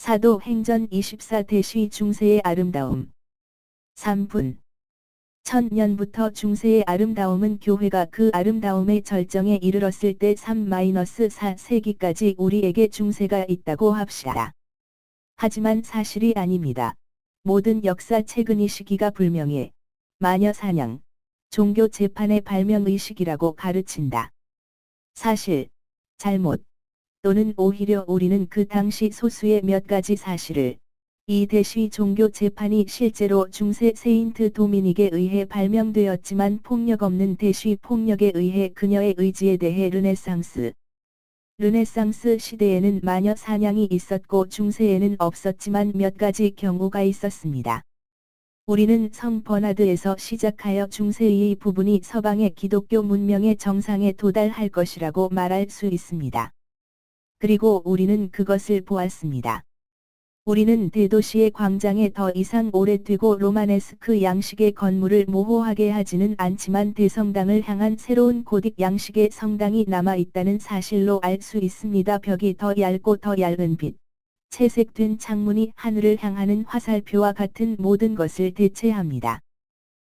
사도 행전 24대시 중세의 아름다움 3분 천년부터 중세의 아름다움은 교회가 그 아름다움의 절정에 이르렀을 때 3-4세기까지 우리에게 중세가 있다고 합시다. 하지만 사실이 아닙니다. 모든 역사 최근 이 시기가 불명예, 마녀 사냥, 종교 재판의 발명의식이라고 가르친다. 사실, 잘못, 또는 오히려 우리는 그 당시 소수의 몇 가지 사실을 이 대시 종교 재판이 실제로 중세 세인트 도미닉에 의해 발명되었지만 폭력 없는 대시 폭력에 의해 그녀의 의지에 대해 르네상스 르네상스 시대에는 마녀 사냥이 있었고 중세에는 없었지만 몇 가지 경우가 있었습니다. 우리는 성 버나드에서 시작하여 중세의 부분이 서방의 기독교 문명의 정상에 도달할 것이라고 말할 수 있습니다. 그리고 우리는 그것을 보았습니다. 우리는 대도시의 광장에 더 이상 오래 뛰고 로마네스크 양식의 건물을 모호하게 하지는 않지만 대성당을 향한 새로운 고딕 양식의 성당이 남아 있다는 사실로 알 수 있습니다. 벽이 더 얇고 더 얇은 빛. 채색된 창문이 하늘을 향하는 화살표와 같은 모든 것을 대체합니다.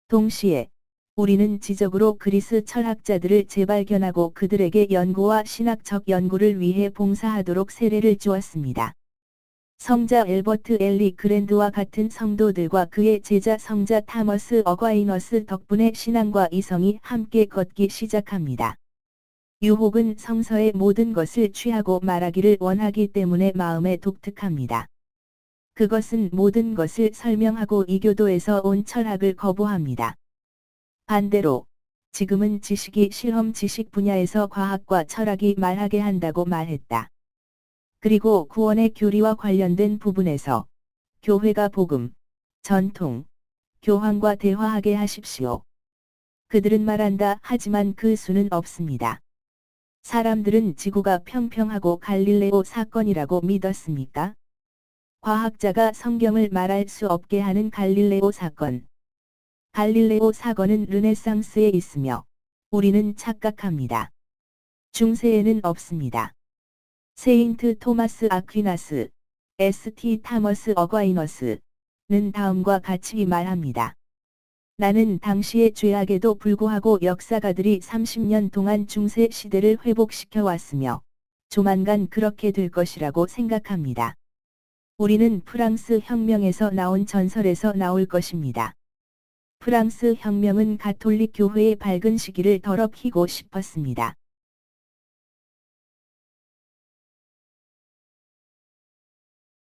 동시에 우리는 지적으로 그리스 철학자들을 재발견하고 그들에게 연구와 신학적 연구를 위해 봉사하도록 세례를 주었습니다. 성자 엘버트 엘리 그랜드와 같은 성도들과 그의 제자 성자 타머스 어과이너스 덕분에 신앙과 이성이 함께 걷기 시작합니다. 유혹은 성서의 모든 것을 취하고 말하기를 원하기 때문에 마음에 독특합니다. 그것은 모든 것을 설명하고 이교도에서 온 철학을 거부합니다. 반대로, 지금은 지식이 실험 지식 분야에서 과학과 철학이 말하게 한다고 말했다. 그리고 구원의 교리와 관련된 부분에서 교회가 복음, 전통, 교황과 대화하게 하십시오. 그들은 말한다 하지만 그 수는 없습니다. 사람들은 지구가 평평하고 갈릴레오 사건이라고 믿었습니까? 과학자가 성경을 말할 수 없게 하는 갈릴레오 사건. 갈릴레오 사건은 르네상스에 있으며 우리는 착각합니다. 중세에는 없습니다. 세인트 토마스 아퀴나스, S.T. 타머스 어과이너스는 다음과 같이 말합니다. 나는 당시의 죄악에도 불구하고 역사가들이 30년 동안 중세 시대를 회복시켜 왔으며 조만간 그렇게 될 것이라고 생각합니다. 우리는 프랑스 혁명에서 나온 전설에서 나올 것입니다. 프랑스 혁명은 가톨릭 교회의 밝은 시기를 더럽히고 싶었습니다.